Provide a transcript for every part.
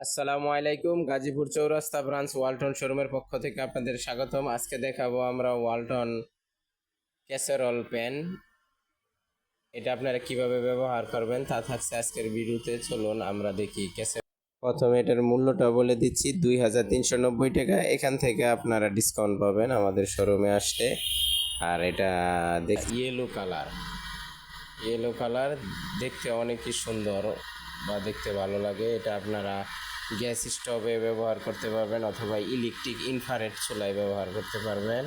আসসালামু আলাইকুম, গাজীপুর চৌরাস্তা ব্রাঞ্চ, ওয়ালটন শোরুমের পক্ষ থেকে আপনাদের স্বাগতম। আজকে দেখাবো আমরা ওয়ালটন ক্যাসেরল পেন। এটা আপনারা কীভাবে ব্যবহার করবেন তা থাকছে আজকের ভিডিওতে। চলুন আমরা দেখি ক্যাসে প্রথমে এটার মূল্যটা বলে দিচ্ছি, দুই হাজার তিনশো নব্বই টাকা। এখান থেকে আপনারা ডিসকাউন্ট পাবেন আমাদের শোরুমে আসতে। আর এটা দেখ ইয়েলো কালার ইয়েলো কালার দেখতে অনেকই সুন্দর বা দেখতে ভালো লাগে। এটা আপনারা গ্যাস স্টোভে ব্যবহার করতে পারবেন অথবা ইলেকট্রিক ইনফারেট চুলায় ব্যবহার করতে পারবেন।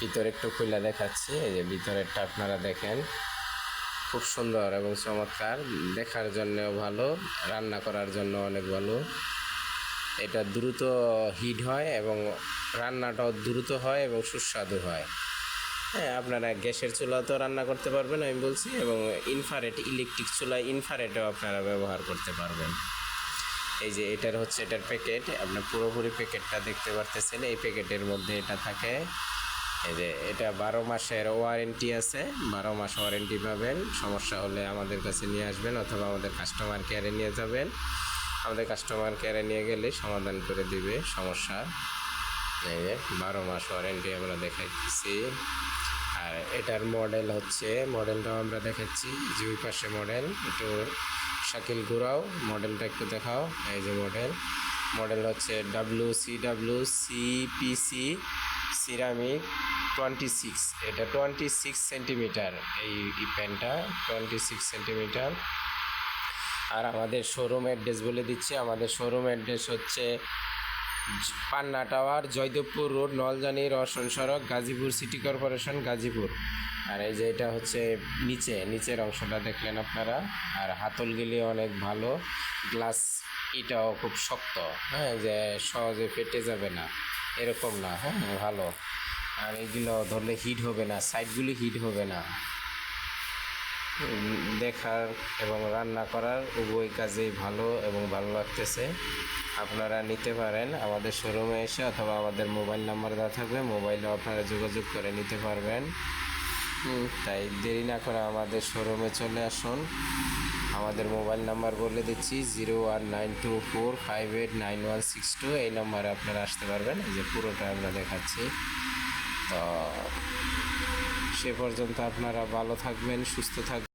ভিতরে একটু খুলে দেখাচ্ছি, এই যে ভিতরেরটা আপনারা দেখেন। খুব সুন্দর এবং চমৎকার, দেখার জন্যও ভালো, রান্না করার জন্য অনেক ভালো। এটা দ্রুত হিট হয় এবং রান্নাটাও দ্রুত হয় এবং সুস্বাদু হয়। হ্যাঁ আপনারা গ্যাসের চুলাতেও রান্না করতে পারবেন, আমি বলছি, এবং ইনফারেট ইলেকট্রিক চুলায় ইনফারেটও আপনারা ব্যবহার করতে পারবেন। এই যে এটার হচ্ছে, এটার প্যাকেট আপনার পুরোপুরি প্যাকেটটা দেখতে পারতেছেন, এই প্যাকেটের মধ্যে এটা থাকে। এই যে এটা বারো মাসের ওয়ারেন্টি আছে, বারো মাস ওয়ারেন্টি পাবেন। সমস্যা হলে আমাদের কাছে নিয়ে আসবেন অথবা আমাদের কাস্টমার কেয়ারে নিয়ে যাবেন। আমাদের কাস্টমার কেয়ারে নিয়ে গেলে সমাধান করে দিবে, সমস্যা। এই যে বারো মাস ওয়ারেন্টি আমরা দেখাচ্ছি আর এটার মডেল হচ্ছে মডেলটাও আমরা দেখাচ্ছি, যে পাশে মডেল একটু শাকিল ঘুরাও, মডেলটা একটু দেখাও। এই যে মডেল। মডেল হচ্ছে W C W CPC ceramic twenty six এটা টোয়েন্টি সিক্স সেন্টিমিটার এই প্যান্টটা টোয়েন্টি সিক্স সেন্টিমিটার আর আমাদের শোরুম অ্যাড্রেস বলে দিচ্ছি। আমাদের শোরুম অ্যাড্রেস হচ্ছে পান্না টাওয়ার, জয়দেবপুর রোড, নলজানি, রসন সড়ক, গাজীপুর সিটি কর্পোরেশন, গাজীপুর। আর এই যে এটা হচ্ছে নিচে, নিচের অংশটা দেখলেন আপনারা। আর হাতলগুলি অনেক ভালো। গ্লাস এটাও খুব শক্ত। হ্যাঁ যে সহজে ফেটে যাবে না। এরকম না হ্যাঁ ভালো। আর এগুলো ধরলে হিট হবে না সাইডগুলি হিট হবে না। দেখার এবং রান্না করার উভয় কাজেই ভালো এবং ভালো লাগতেছে। আপনারা নিতে পারেন আমাদের শোরুমে এসে অথবা আমাদের মোবাইল নাম্বার দেওয়া থাকবে মোবাইলে আপনারা যোগাযোগ করে নিতে পারবেন। তাই দেরি না করে আমাদের শোরুমে চলে আসুন। আমাদের মোবাইল নাম্বার বলে দিচ্ছি zero one nine two four five eight nine one six two এই নাম্বারে আপনারা আসতে পারবেন, এই যে পুরোটা আমরা দেখাচ্ছি। তো সে পর্যন্ত আপনারা ভালো থাকবেন, সুস্থ থাকবেন।